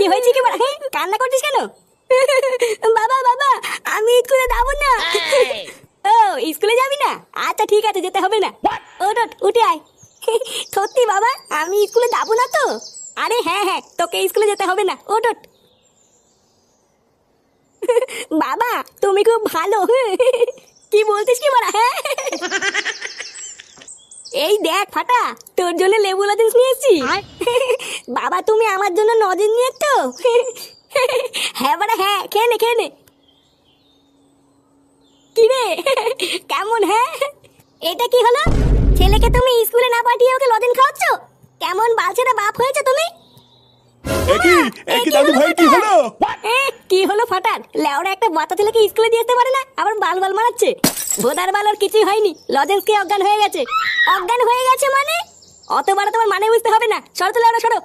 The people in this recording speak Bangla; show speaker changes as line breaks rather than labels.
কি হয়েছে কি বাড়া হ্যাঁ? কান্না করছিস কেন? বাবা বাবা আমি স্কুলে যাব না। ও স্কুলে যাবি না? আচ্ছা ঠিক আছে যেতে হবে না। ওট উঠে আয়। সত্যি বাবা আমি স্কুলে যাব না তো। আরে হ্যাঁ হ্যাঁ তোকে স্কুলে যেতে হবে না। ওট। বাবা তুমি খুব ভালো। কি বলতিস কি বলা হ্যাঁ? এই দেখ ফাটা তোর জন্য লেবু লজেন্স নিয়ে এসেছি। বাবা তুমি আমার জন্য নজেন নিয়ে তো হ্যাঁ বাড়া হ্যাঁ খেয়ে নে খেয়ে নে। কি রে? কেমন হ্যাঁ? এটা কি হলো? ছেলেকে তুমি স্কুলে না পাঠিয়ে ওকে লজেন খাওয়াচ্ছ? কেমন বালছেটা বাপ হয়েছে তুমি?
একই একই দাদু ভাই কি হলো?
কি হলো ফাটার লেওরা একটা বাচ্চা ছেলেকে স্কুলে দিয়ে যেতে পারে না আবার বাল বাল মারাচ্ছে। ভোদার বাল ওর কিছুই হয়নি লজেন্স কে অজ্ঞান হয়ে গেছে। অজ্ঞান হয়ে গেছে মানে? অত বড় তোমার মানে বুঝতে হবে না। সরো তো লেওরা সরো।